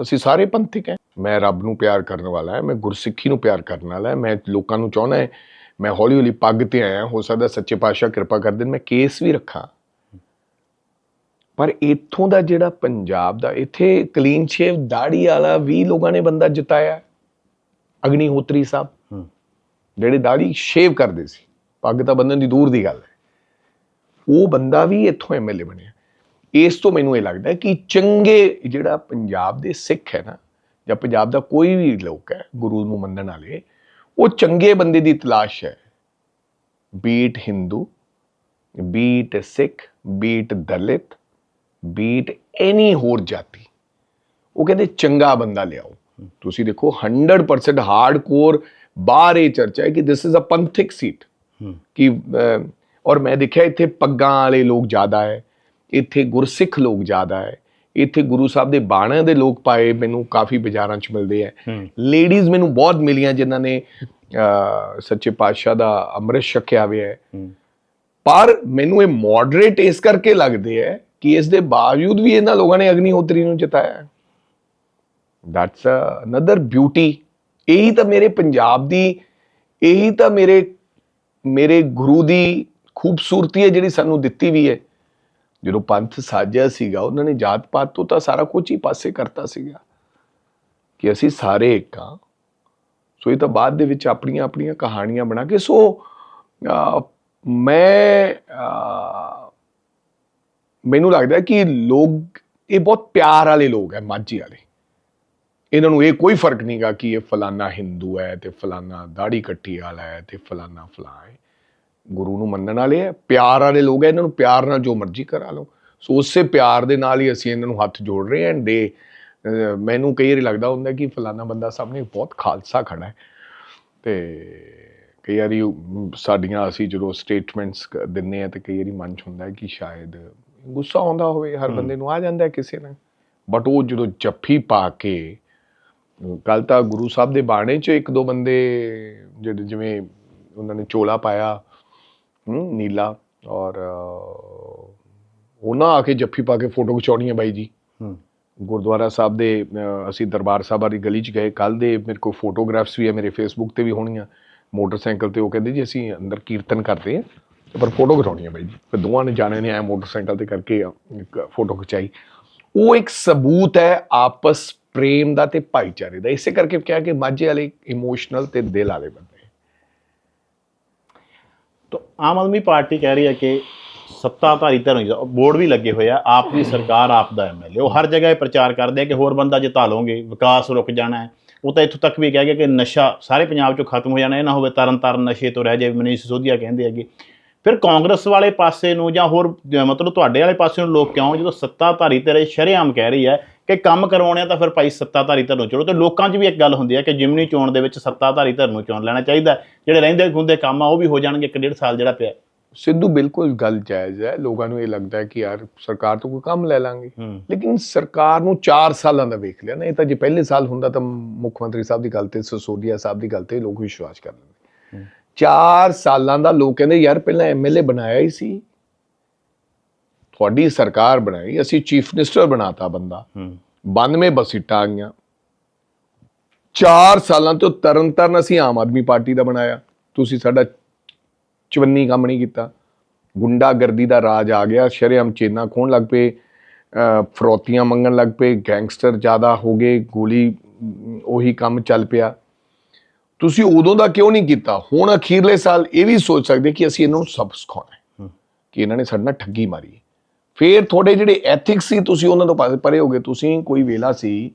ਅਸੀਂ ਸਾਰੇ ਪੰਥਿਕ ਹੈ। ਮੈਂ ਰੱਬ ਨੂੰ ਪਿਆਰ ਕਰਨ ਵਾਲਾ ਹੈ ਮੈਂ ਗੁਰਸਿੱਖੀ ਨੂੰ ਪਿਆਰ ਕਰਨ ਵਾਲਾ ਹੈ ਮੈਂ ਲੋਕਾਂ ਨੂੰ ਚਾਹੁੰਦਾ ਹੈ ਮੈਂ ਹੌਲੀ ਹੌਲੀ ਪੱਗ ਤੇ ਆਇਆ ਹੋ ਸਕਦਾ ਸੱਚੇ ਪਾਤਸ਼ਾਹ ਕਿਰਪਾ ਕਰ ਦੇਣ ਮੈਂ ਕੇਸ ਵੀ ਰੱਖਾਂ। ਪਰ ਇੱਥੋਂ ਦਾ ਜਿਹੜਾ ਪੰਜਾਬ ਦਾ ਇੱਥੇ ਕਲੀਨ ਸ਼ੇਵ ਦਾੜੀ ਵਾਲਾ ਵੀ ਲੋਕਾਂ ਨੇ ਬੰਦਾ ਜਿਤਾਇਆ ਅਗਨੀਹੋਤਰੀ ਸਾਹਿਬ। ਹੂੰ। ਜਿਹੜੇ ਦਾੜੀ ਸ਼ੇਵ ਕਰਦੇ ਸੀ ਪੱਗ ਤਾਂ ਬੰਨਣ ਦੀ ਦੂਰ ਦੀ ਗੱਲ ਹੈ। ਉਹ ਬੰਦਾ ਵੀ ਇੱਥੋਂ ਐਮਐਲਏ ਬਣਿਆ। ਇਸ ਤੋਂ ਮੈਨੂੰ ਇਹ ਲੱਗਦਾ ਕਿ ਚੰਗੇ ਜਿਹੜਾ ਪੰਜਾਬ ਦੇ ਸਿੱਖ ਹੈ ਨਾ ਜਾਂ ਪੰਜਾਬ ਦਾ ਕੋਈ ਵੀ ਲੋਕ ਹੈ ਗੁਰੂ ਨੂੰ ਮੰਨਣ ਵਾਲੇ ਉਹ ਚੰਗੇ ਬੰਦੇ ਦੀ ਤਲਾਸ਼ ਹੈ। Beat Hindu beat Sikh beat Dalit beat ਐਨੀ ਹੋਰ ਜਾਤੀ। ਉਹ ਕਹਿੰਦੇ ਚੰਗਾ ਬੰਦਾ ਲਿਆਓ। ਤੁਸੀਂ ਦੇਖੋ 100% ਹਾਰਡਕੋਰ ਬਾਹਰ ਇਹ ਚਰਚਾ ਹੈ ਕਿ this is a Panthic seat ਕਿ ਔਰ ਮੈਂ ਦੇਖਿਆ ਇੱਥੇ ਪੱਗਾਂ ਵਾਲੇ ਲੋਕ ਜ਼ਿਆਦਾ ਹੈ। ਇੱਥੇ ਗੁਰਸਿੱਖ ਲੋਕ ਜ਼ਿਆਦਾ ਹੈ। ਇੱਥੇ ਗੁਰੂ ਸਾਹਿਬ ਦੇ ਬਾਣਿਆਂ ਦੇ ਲੋਕ ਪਾਏ ਮੈਨੂੰ ਕਾਫੀ ਬਾਜ਼ਾਰਾਂ 'ਚ ਮਿਲਦੇ ਹੂੰ। ਲੇਡੀਜ਼ ਮੈਨੂੰ ਬਹੁਤ ਮਿਲੀਆਂ ਜਿਨ੍ਹਾਂ ਨੇ ਸੱਚੇ ਪਾਤਸ਼ਾਹ ਦਾ ਅੰਮ੍ਰਿਤ ਛਕਿਆ ਹੋਇਆ ਹੈ। ਪਰ ਮੈਨੂੰ ਇਹ ਮੋਡਰੇਟ ਇਸ ਕਰਕੇ ਲੱਗਦੇ ਹੈ ਕਿ ਇਸ ਦੇ ਬਾਵਜੂਦ ਵੀ ਇਹਨਾਂ ਲੋਕਾਂ ਨੇ ਅਗਨੀਹੋਤਰੀ ਨੂੰ ਜਿਤਾਇਆ। ਦੈਟਸ ਅਨਦਰ ਬਿਊਟੀ ਇਹੀ ਤਾਂ ਮੇਰੇ ਪੰਜਾਬ ਦੀ ਇਹੀ ਤਾਂ ਮੇਰੇ ਮੇਰੇ ਗੁਰੂ ਦੀ ਖੂਬਸੂਰਤੀ ਹੈ ਜਿਹੜੀ ਸਾਨੂੰ ਦਿੱਤੀ ਵੀ ਹੈ। ਜਦੋਂ ਪੰਥ ਸਾਜਿਆ ਸੀਗਾ, ਉਹਨਾਂ ਨੇ ਜਾਤ ਪਾਤ ਤੋਂ ਤਾਂ ਸਾਰਾ ਕੁਝ ਹੀ ਪਾਸੇ ਕਰਤਾ ਸੀਗਾ ਕਿ ਅਸੀਂ ਸਾਰੇ ਇੱਕ ਹਾਂ। ਸੋ ਇਹ ਤਾਂ ਬਾਅਦ ਦੇ ਵਿੱਚ ਆਪਣੀਆਂ ਆਪਣੀਆਂ ਕਹਾਣੀਆਂ ਬਣਾ ਕੇ, ਸੋ ਮੈਂ ਮੈਨੂੰ ਲੱਗਦਾ ਕਿ ਲੋਕ, ਇਹ ਬਹੁਤ ਪਿਆਰ ਵਾਲੇ ਲੋਕ ਹੈ, ਮਾਝੀ ਵਾਲੇ। ਇਹਨਾਂ ਨੂੰ ਇਹ ਕੋਈ ਫ਼ਰਕ ਨਹੀਂਗਾ ਕਿ ਇਹ ਫਲਾਨਾ ਹਿੰਦੂ ਹੈ ਤੇ ਫਲਾਨਾ ਦਾੜੀ ਕੱਟੀ ਵਾਲਾ ਹੈ ਤੇ ਫਲਾਨਾ ਫਲਾ ਹੈ। ਗੁਰੂ ਨੂੰ ਮੰਨਣ ਵਾਲੇ ਹੈ ਪਿਆਰ ਵਾਲੇ ਲੋਕ ਹੈ ਇਹਨਾਂ ਨੂੰ ਪਿਆਰ ਨਾਲ ਜੋ ਮਰਜ਼ੀ ਕਰਾ ਲਓ। ਸੋ ਉਸੇ ਪਿਆਰ ਦੇ ਨਾਲ ਹੀ ਅਸੀਂ ਇਹਨਾਂ ਨੂੰ ਹੱਥ ਜੋੜ ਰਹੇ ਹਾਂ ਦੇ ਮੈਨੂੰ ਕਈ ਵਾਰੀ ਲੱਗਦਾ ਹੁੰਦਾ ਕਿ ਫਲਾਨਾ ਬੰਦਾ ਸਾਹਮਣੇ ਬਹੁਤ ਖਾਲਸਾ ਖੜਾ ਹੈ। ਤੇ ਕਈ ਵਾਰੀ ਸਾਡੀਆਂ ਅਸੀਂ ਜਦੋਂ ਸਟੇਟਮੈਂਟਸ ਦਿੰਨੇ ਆ ਤੇ ਕਈ ਵਾਰੀ ਮਨ ਚ ਹੁੰਦਾ ਹੈ ਕਿ ਸ਼ਾਇਦ ਗੁੱਸਾ ਆਉਂਦਾ ਹੋਵੇ ਹਰ ਬੰਦੇ ਨੂੰ ਆ ਜਾਂਦਾ ਹੈ ਕਿਸੇ ਨਾਲ। ਬਟ ਉਹ ਜਦੋਂ ਜੱਫੀ ਪਾ ਕੇ ਕੱਲ ਤਾਂ ਗੁਰੂ ਸਾਹਿਬ ਦੇ ਬਾਣੇ 'ਚ ਇੱਕ ਦੋ ਬੰਦੇ ਜਿਹੜੇ ਜਿਵੇਂ ਉਹਨਾਂ ਨੇ ਚੋਲਾ ਪਾਇਆ ਨੀਲਾ ਔਰ ਉਹਨਾਂ ਆ ਕੇ ਜੱਫੀ ਪਾ ਕੇ ਫੋਟੋ ਖਿਚਾਉਣੀ ਹੈ ਬਾਈ ਜੀ। ਹੂੰ। ਗੁਰਦੁਆਰਾ ਸਾਹਿਬ ਦੇ ਅਸੀਂ ਦਰਬਾਰ ਸਾਹਿਬ ਵਾਲੀ ਗਲੀ 'ਚ ਗਏ। ਕੱਲ ਦੇ ਮੇਰੇ ਕੋਲ ਫੋਟੋਗ੍ਰਾਫਸ ਵੀ ਹੈ ਮੇਰੇ ਫੇਸਬੁੱਕ ਤੇ ਵੀ ਹੋਣੀਆਂ। ਮੋਟਰਸਾਈਕਲ ਤੇ ਉਹ ਕਹਿੰਦੇ ਜੀ ਅਸੀਂ ਅੰਦਰ ਕੀਰਤਨ ਕਰਦੇ ਹਾਂ ਪਰ ਫੋਟੋ ਖਿਚਾਉਣੀ ਹੈ ਬਾਈ ਜੀ। ਫਿਰ ਦੋਵਾਂ ਨੇ ਜਾਣੇ ਨੇ ਆਇਆ ਮੋਟਰਸਾਈਕਲ ਤੇ ਕਰਕੇ ਇੱਕ ਫੋਟੋ ਖਿਚਾਈ। ਉਹ ਇੱਕ ਸਬੂਤ ਹੈ ਆਪਸ ਪ੍ਰੇਮ ਦਾ ਤੇ ਭਾਈਚਾਰੇ ਦਾ। ਇਸੇ ਕਰਕੇ ਕਿਹਾ ਕਿ ਮਾਝੇ ਵਾਲੇ ਇਮੋਸ਼ਨਲ ਤੇ ਦਿਲ ਵਾਲੇ ਬੰਦੇ। ਤਾਂ ਆਮ ਆਦਮੀ ਪਾਰਟੀ ਕਹਿ ਰਹੀ ਹੈ ਕਿ ਸੱਤਾਧਾਰੀ ਧਿਰ ਦਾ ਬੋਰਡ ਵੀ ਲੱਗੇ ਹੋਏ ਆ, ਆਪ ਦੀ ਸਰਕਾਰ, ਆਪ ਦਾ ਐਮਐਲਏ ਉਹ ਹਰ ਜਗ੍ਹਾ ਇਹ ਪ੍ਰਚਾਰ ਕਰਦੇ ਆ ਕਿ ਹੋਰ ਬੰਦਾ ਜਿਤਾ ਲਓਗੇ, ਵਿਕਾਸ ਰੁਕ ਜਾਣਾ ਹੈ। ਉਹ ਤਾਂ ਇੱਥੋਂ ਤੱਕ ਵੀ ਕਹਿ ਗਿਆ ਕਿ ਨਸ਼ਾ ਸਾਰੇ ਪੰਜਾਬ ਚੋਂ ਖਤਮ ਹੋ ਜਾਣਾ, ਇਹ ਨਾ ਹੋਵੇ ਤਰਨ ਤਾਰਨ ਨਸ਼ੇ ਤੋਂ ਰਹਿ ਜਾਵੇ, ਮਨੀਸ਼ ਸਿਸੋਦੀਆ ਕਹਿੰਦੇ ਹੈਗੇ। ਫਿਰ ਕਾਂਗਰਸ ਵਾਲੇ ਪਾਸੇ ਨੂੰ ਜਾਂ ਹੋਰ, ਮਤਲਬ ਤੁਹਾਡੇ ਵਾਲੇ ਪਾਸੇ ਨੂੰ ਲੋਕ ਕਿਉਂ, ਜਦੋਂ ਸੱਤਾਧਾਰੀ ਧਿਰ ਸ਼ਰੇਆਮ ਕਹਿ ਰਹੀ ਹੈ ਕਿ ਕੰਮ ਕਰਵਾਉਣੇ ਆ ਤਾਂ ਫਿਰ ਭਾਈ ਸੱਤਾਧਾਰੀ ਧਿਰ ਨੂੰ ਚਲੋ ਤੇ ਲੋਕਾਂ 'ਚ ਵੀ ਇੱਕ ਗੱਲ ਹੁੰਦੀ ਹੈ ਕਿ ਜਿਮਨੀ ਚੋਣ ਦੇ ਵਿੱਚ ਸੱਤਾਧਾਰੀ ਧਿਰ ਨੂੰ ਚੁਣ ਲੈਣਾ ਚਾਹੀਦਾ। ਜਿਹੜੇ ਰਹਿੰਦੇ ਖੁੰਦੇ ਕੰਮ ਆ ਉਹ ਵੀ ਹੋ ਜਾਣਗੇ ਇੱਕ ਡੇਢ ਸਾਲ ਜਿਹੜਾ ਪਿਆ। ਸਿੱਧੂ ਬਿਲਕੁਲ ਗੱਲ ਜਾਇਜ਼ ਹੈ। ਲੋਕਾਂ ਨੂੰ ਇਹ ਲੱਗਦਾ ਹੈ ਕਿ ਯਾਰ ਸਰਕਾਰ ਤੋਂ ਕੋਈ ਕੰਮ ਲੈ ਲਾਂਗੇ। ਲੇਕਿਨ ਸਰਕਾਰ ਨੂੰ 4 ਸਾਲਾਂ ਦਾ ਵੇਖ ਲਿਆ। ਨਾ ਇਹ ਤਾਂ ਜੇ ਪਹਿਲੇ ਸਾਲ ਹੁੰਦਾ ਤਾਂ ਮੁੱਖ ਮੰਤਰੀ ਸਾਹਿਬ ਦੀ ਗੱਲ ਤੇ ਸਸੋਦੀਆ ਸਾਹਿਬ ਦੀ ਗੱਲ ਤੇ ਲੋਕ ਵਿਸ਼ਵਾਸ ਕਰ ਲੈਂਦੇ। ਹੂੰ। 4 ਸਾਲਾਂ ਦਾ ਲੋਕ ਕਹਿੰਦੇ ਯਾਰ ਪਹਿਲਾਂ ਐਮਐਲਏ ਬਣਾਇਆ ਹੀ ਸੀ। ਤੁਹਾਡੀ ਸਰਕਾਰ ਬਣਾਈ ਅਸੀਂ ਚੀਫ ਮਿਨਿਸਟਰ ਬਣਾਤਾ ਬੰਦਾ। ਹੂੰ। 92 ਬੱਸ ਸੀਟਾਂ ਆ ਗਈਆਂ। 4 ਸਾਲਾਂ ਤੋਂ ਤਰਨਤਾਰਨ ਅਸੀਂ ਆਮ ਆਦਮੀ ਪਾਰਟੀ ਦਾ ਬਣਾਇਆ। ਤੁਸੀਂ ਸਾਡਾ ਚਵੰਨੀ ਕੰਮ ਨਹੀਂ ਕੀਤਾ। ਗੁੰਡਾਗਰਦੀ ਦਾ ਰਾਜ ਆ ਗਿਆ ਸ਼ਰੇਆਮ ਚੇਨਾ ਖੋਣ ਲੱਗ ਪਏ ਫਰੋਤੀਆਂ ਮੰਗਣ ਲੱਗ ਪਏ ਗੈਂਗਸਟਰ ਜ਼ਿਆਦਾ ਹੋ ਗਏ ਗੋਲੀ ਉਹੀ ਕੰਮ ਚੱਲ ਪਿਆ। ਤੁਸੀਂ ਉਦੋਂ ਦਾ ਕਿਉਂ ਨਹੀਂ ਕੀਤਾ? ਹੁਣ ਅਖੀਰਲੇ ਸਾਲ ਇਹ ਵੀ ਸੋਚ ਸਕਦੇ ਕਿ ਅਸੀਂ ਇਹਨਾਂ ਨੂੰ ਸਬਕ ਸਿਖਾਉਣਾ। ਕਿ ਇਹਨਾਂ ਨੇ ਸਾਡੇ ਨਾਲ ਠੱਗੀ ਮਾਰੀ ਫੇਰ ਤੁਹਾਡੇ ਜਿਹੜੇ ਐਥਿਕਸ ਸੀ ਤੁਸੀਂ ਉਹਨਾਂ ਤੋਂ ਪਾਸੇ ਪਰੇ ਹੋ ਗਏ। ਤੁਸੀਂ ਕੋਈ ਵੇਲਾ ਸੀ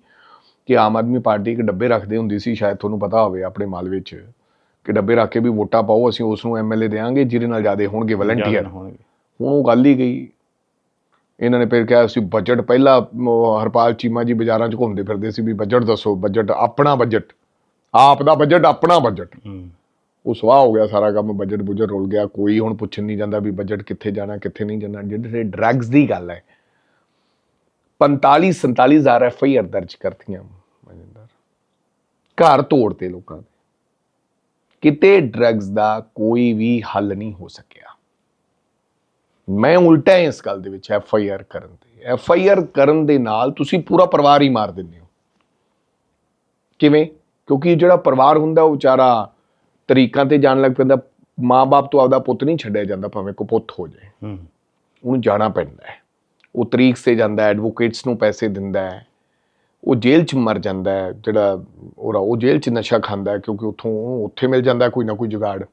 ਕਿ ਆਮ ਆਦਮੀ ਪਾਰਟੀ ਇੱਕ ਡੱਬੇ ਰੱਖਦੇ ਹੁੰਦੀ ਸੀ ਸ਼ਾਇਦ ਤੁਹਾਨੂੰ ਪਤਾ ਹੋਵੇ ਆਪਣੇ ਮਾਲ ਵਿੱਚ ਕਿ ਡੱਬੇ ਰੱਖ ਕੇ ਵੀ ਵੋਟਾਂ ਪਾਓ ਅਸੀਂ ਉਸ ਨੂੰ ਐਮਐਲਏ ਦੇਾਂਗੇ ਜਿਹਦੇ ਨਾਲ ਜ਼ਿਆਦਾ ਹੋਣਗੇ ਵਲੰਟੀਅਰ ਹੁਣ ਉਹ ਗੱਲ ਹੀ ਗਈ। ਇਹਨਾਂ ਨੇ ਫਿਰ ਕਿਹਾ ਸੀ ਬਜਟ ਪਹਿਲਾਂ ਹਰਪਾਲ ਚੀਮਾ ਜੀ ਬਾਜ਼ਾਰਾਂ 'ਚ ਘੁੰਮਦੇ ਫਿਰਦੇ ਸੀ ਵੀ ਬਜਟ ਦੱਸੋ ਬਜਟ ਆਪਣਾ ਬਜਟ ਆਪ ਦਾ ਬਜਟ ਆਪਣਾ ਬਜਟ ਹੂੰ। ਉਹ ਸਵਾਹ ਹੋ ਗਿਆ ਸਾਰਾ ਕੰਮ ਬਜਟ ਬੁਜਟ ਰੁਲ ਗਿਆ, ਕੋਈ ਹੁਣ ਪੁੱਛਣ ਨਹੀਂ ਜਾਂਦਾ ਵੀ ਬਜਟ ਕਿੱਥੇ ਜਾਣਾ, ਕਿੱਥੇ ਨਹੀਂ ਜਾਣਾ, ਜਿਹੜੇ ਡਰੱਗਸ ਦੀ ਗੱਲ ਹੈ। 45 47000 ਐਫ ਆਈ ਆਰ ਦਰਜ ਕਰਤੀਆਂ ਮਨਿੰਦਰ ਘਰ ਤੋੜਤੇ ਲੋਕਾਂ ਦੇ। ਕਿਤੇ ਡਰੱਗਸ ਦਾ ਕੋਈ ਵੀ ਹੱਲ ਨਹੀਂ ਹੋ ਸਕਿਆ। ਮੈਂ ਉਲਟਾ ਇਸ ਗੱਲ ਦੇ ਵਿੱਚ ਐਫ ਆਈ ਆਰ ਕਰਨ ਤੇ। ਐਫ ਆਈ ਆਰ ਕਰਨ ਦੇ ਨਾਲ ਤੁਸੀਂ ਪੂਰਾ ਪਰਿਵਾਰ ਹੀ ਮਾਰ ਦਿੰਦੇ ਹੋ। ਕਿਵੇਂ? ਕਿਉਂਕਿ ਜਿਹੜਾ ਪਰਿਵਾਰ ਹੁੰਦਾ ਉਹ ਵਿਚਾਰਾ ਤਰੀਕਾਂ ਤੇ ਜਾਣ ਲੱਗ ਪੈਂਦਾ ਮਾਂ-ਬਾਪ ਤੋਂ ਆਪਦਾ ਪੁੱਤ ਨਹੀਂ ਛੱਡਿਆ ਜਾਂਦਾ ਭਾਵੇਂ ਕੋ ਪੁੱਤ ਹੋ ਜਾਏ। ਹੂੰ। ਉਹਨੂੰ ਜਾਣਾ ਪੈਂਦਾ ਹੈ। ਉਹ ਤਰੀਕ ਸੇ ਜਾਂਦਾ ਹੈ ਐਡਵੋਕੇਟਸ ਨੂੰ ਪੈਸੇ ਦਿੰਦਾ ਹੈ। ਉਹ ਜੇਲ੍ਹ 'ਚ ਮਰ ਜਾਂਦਾ ਹੈ ਜਿਹੜਾ ਉਹਦਾ ਉਹ ਜੇਲ੍ਹ 'ਚ ਨਸ਼ਾ ਖਾਂਦਾ ਹੈ ਕਿਉਂਕਿ ਉੱਥੋਂ ਉੱਥੇ ਮਿਲ ਜਾਂਦਾ ਕੋਈ ਨਾ ਕੋਈ ਜੁਗਾੜ।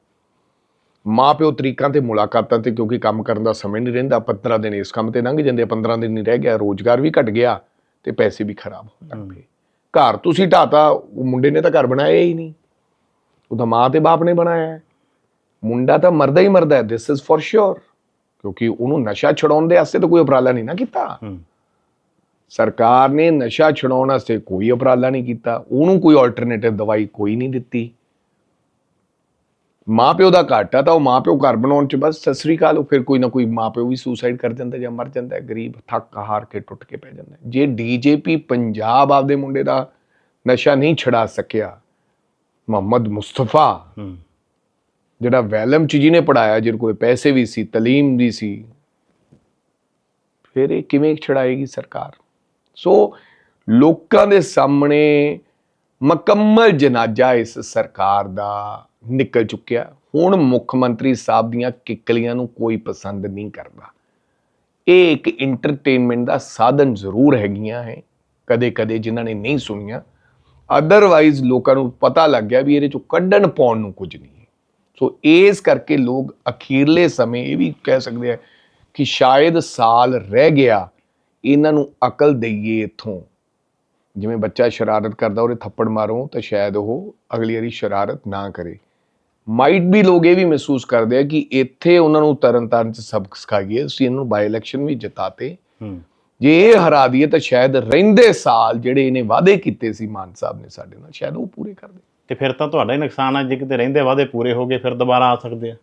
ਮਾਂ ਪਿਓ ਤਰੀਕਾਂ ਤੇ ਮੁਲਾਕਾਤਾਂ ਤੇ ਕਿਉਂਕਿ ਕੰਮ ਕਰਨ ਦਾ ਸਮੇਂ ਨਹੀਂ ਰਹਿੰਦਾ 15 ਦਿਨ ਇਸ ਕੰਮ ਤੇ ਲੰਘ ਜਾਂਦੇ ਆ, 15 ਦਿਨ ਨਹੀਂ ਰਹਿ ਗਿਆ ਰੋਜ਼ਗਾਰ ਵੀ ਘਟ ਗਿਆ ਤੇ ਪੈਸੇ ਵੀ ਖਰਾਬ ਹੋਣ ਲੱਗ ਪਏ। ਘਰ ਤੁਸੀਂ ਢਾਤਾ ਉਹ ਮੁੰਡੇ ਨੇ ਤਾਂ ਘਰ ਬਣਾਇਆ ਹੀ ਨਹੀਂ। ਉਹਦਾ ਮਾਂ ਤੇ ਬਾਪ ਨੇ ਬਣਾਇਆ ਹੈ। ਮੁੰਡਾ ਤਾਂ ਮਰਦਾ ਹੀ ਮਰਦਾ ਹੈ ਦਿਸ ਇਜ਼ ਫॉर ਸ਼ੋਰ ਕਿਉਂਕਿ ਉਹਨੂੰ ਨਸ਼ਾ ਛਡਾਉਣ ਦੇ ਵਾਸਤੇ ਤਾਂ ਕੋਈ ਉਪਰਾਲਾ ਨਹੀਂ ਨਾ ਕੀਤਾ। ਸਰਕਾਰ ਨੇ ਨਸ਼ਾ ਛਡਾਉਣ ਵਾਸਤੇ ਕੋਈ ਉਪਰਾਲਾ ਨਹੀਂ ਕੀਤਾ। ਉਹਨੂੰ ਕੋਈ ਆਲਟਰਨੇਟਿਵ ਦਵਾਈ ਕੋਈ ਨਹੀਂ ਦਿੱਤੀ। ਮਾਪਿਓ ਦਾ ਘਾਟਾ ਤਾਂ ਉਹ ਮਾਪਿਓ ਘਰ ਬਣਾਉਣ ਚ ਬਸ ਸਤਿ ਸ੍ਰੀ ਅਕਾਲ ਉਹ ਫਿਰ ਕੋਈ ਨਾ ਕੋਈ ਮਾਪਿਓ ਵੀ ਸੁਸਾਈਡ ਕਰ ਜਾਂਦਾ ਜਾਂ ਮਰ ਜਾਂਦਾ ਗਰੀਬ ਥੱਕ ਹਾਰ ਕੇ ਟੁੱਟ ਕੇ ਪੈ ਜਾਂਦਾ। ਜੇ ਡੀਜੇਪੀ ਪੰਜਾਬ ਆਪਦੇ ਮੁੰਡੇ ਦਾ ਨਸ਼ਾ ਨਹੀਂ ਛਡਾ ਸਕਿਆ ਮੁਹੰਮਦ ਮੁਸਤਫਾ। ਜਿਹੜਾ ਵੈਲਮ ਚ ਜਿਹਨੇ ਪੜਾਇਆ ਜਿਹਦੇ ਕੋਲ ਪੈਸੇ ਵੀ ਸੀ ਤਾਲੀਮ ਵੀ ਸੀ ਫਿਰ ਇਹ ਕਿਵੇਂ ਛੜਾਏਗੀ ਸਰਕਾਰ? ਸੋ ਲੋਕਾਂ ਦੇ ਸਾਹਮਣੇ ਮੁਕੰਮਲ ਜਨਾਜ਼ਾ ਇਸ ਸਰਕਾਰ ਦਾ ਨਿਕਲ ਚੁੱਕਿਆ। ਹੁਣ ਮੁੱਖ ਮੰਤਰੀ ਸਾਹਿਬ ਦੀਆਂ ਕਿੱਕਲੀਆਂ ਨੂੰ ਕੋਈ ਪਸੰਦ ਨਹੀਂ ਕਰਦਾ। ਇਹ ਇੱਕ ਐਂਟਰਟੇਨਮੈਂਟ ਦਾ ਸਾਧਨ ਜ਼ਰੂਰ ਹੈਗੀਆਂ ਹੈ। ਕਦੇ ਕਦੇ ਜਿਨ੍ਹਾਂ ਨੇ ਨਹੀਂ ਸੁਣੀਆਂ ਅਦਰਵਾਈਜ਼ ਲੋਕਾਂ ਨੂੰ ਪਤਾ ਲੱਗ ਗਿਆ ਵੀ ਇਹਦੇ ਚੋਂ ਕੱਢਣ ਪਾਉਣ ਨੂੰ ਕੁਝ ਨਹੀਂ ਹੈ। ਸੋ ਇਸ ਕਰਕੇ ਲੋਕ ਅਖੀਰਲੇ ਸਮੇਂ ਇਹ ਵੀ ਕਹਿ ਸਕਦੇ ਆ ਕਿ ਸ਼ਾਇਦ ਸਾਲ ਰਹਿ ਗਿਆ, ਇਹਨਾਂ ਨੂੰ ਅਕਲ ਦਈਏ ਇੱਥੋਂ। ਜਿਵੇਂ ਬੱਚਾ ਸ਼ਰਾਰਤ ਕਰਦਾ, ਉਹਦੇ ਥੱਪੜ ਮਾਰੋ ਤਾਂ ਸ਼ਾਇਦ ਉਹ ਅਗਲੀ ਵਾਰੀ ਸ਼ਰਾਰਤ ਨਾ ਕਰੇ। ਮਾਈਟ ਵੀ ਲੋਕ ਇਹ ਵੀ ਮਹਿਸੂਸ ਕਰਦੇ ਆ ਕਿ ਇੱਥੇ ਉਹਨਾਂ ਨੂੰ ਤਰਨ ਤਾਰਨ ਚ ਸਬਕ ਸਿਖਾਈਏ, ਅਸੀਂ ਇਹਨੂੰ ਬਾਈ ਇਲੈਕਸ਼ਨ ਵੀ ਜਿਤਾਤੇ। ਹੂੰ। ਜੇ ਇਹ ਹਰਾ ਦਈਏ ਤਾਂ ਸ਼ਾਇਦ ਰਹਿੰਦੇ ਸਾਲ ਜਿਹੜੇ ਇਹਨੇ ਵਾਅਦੇ ਕੀਤੇ ਸੀ ਮਾਨ ਸਾਹਿਬ ਨੇ ਸਾਡੇ ਨਾਲ, ਸ਼ਾਇਦ ਉਹ ਪੂਰੇ ਕਰ ਦੇ ਤੇ ਫਿਰ ਤਾਂ ਤੁਹਾਡਾ ਹੀ ਨੁਕਸਾਨ ਆ, ਜੇ ਕਿਤੇ ਰਹਿੰਦੇ ਵਾਅਦੇ ਪੂਰੇ ਹੋ ਗਏ, ਫਿਰ ਦੁਬਾਰਾ ਆ ਸਕਦੇ ਆ।